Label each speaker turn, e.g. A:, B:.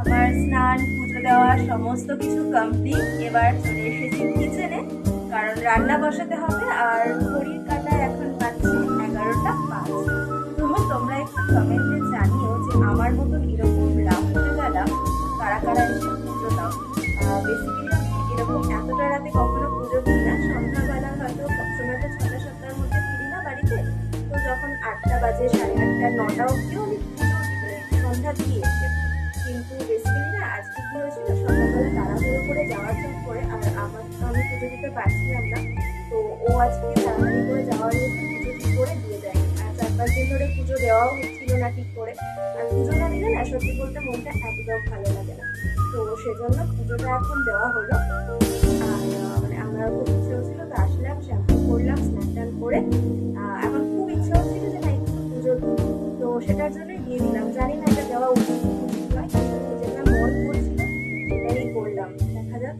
A: আমার স্নান, পুজো দেওয়া, সমস্ত কিছু কমপ্লিট এবার চলে এসেছি কিচেনে কারণ রান্না বসাতে হবে আর ঘড়ির কাটা এখন পাচ্ছে এগারোটা পাঁচ। তবু তোমরা একটু কমেন্টে জানিও যে আমার মতো এরকম রাত্রেবেলা কারা কারা এসে পুজো দাও। বেসিক্যালি এরকম এতটা রাতে কখন আটটা বাজে সাড়ে আটটা, নটা মানে সন্ধ্যা দিয়ে। এসে কিন্তু বেসিক্যালি না আজকে কি হয়েছিল সকালবেলা তাড়াহুড়ো করে যাওয়ার জন্য করে আর আমার আমি পুজো দিতে পারছিলাম না। তো ও আজকে তাড়াতাড়ি করে যাওয়ার জন্য পুজো ঠিক করে দিয়ে দেয়। আর চার পাঁচ দিন ধরে পুজো দেওয়াও হচ্ছিল না ঠিক করে। আর পুজো না দিলে না, সত্যি বলতে মনটা একদম ভালো লাগে না। তো সেজন্য পুজোটা এখন দেওয়া হলো। আর মানে আমরা খুব সেটার জন্যই দিয়ে দিলাম। জানি না এটা দেওয়া উচিত যেটা মন করেছিল সেটাই করলাম। দেখা যাক।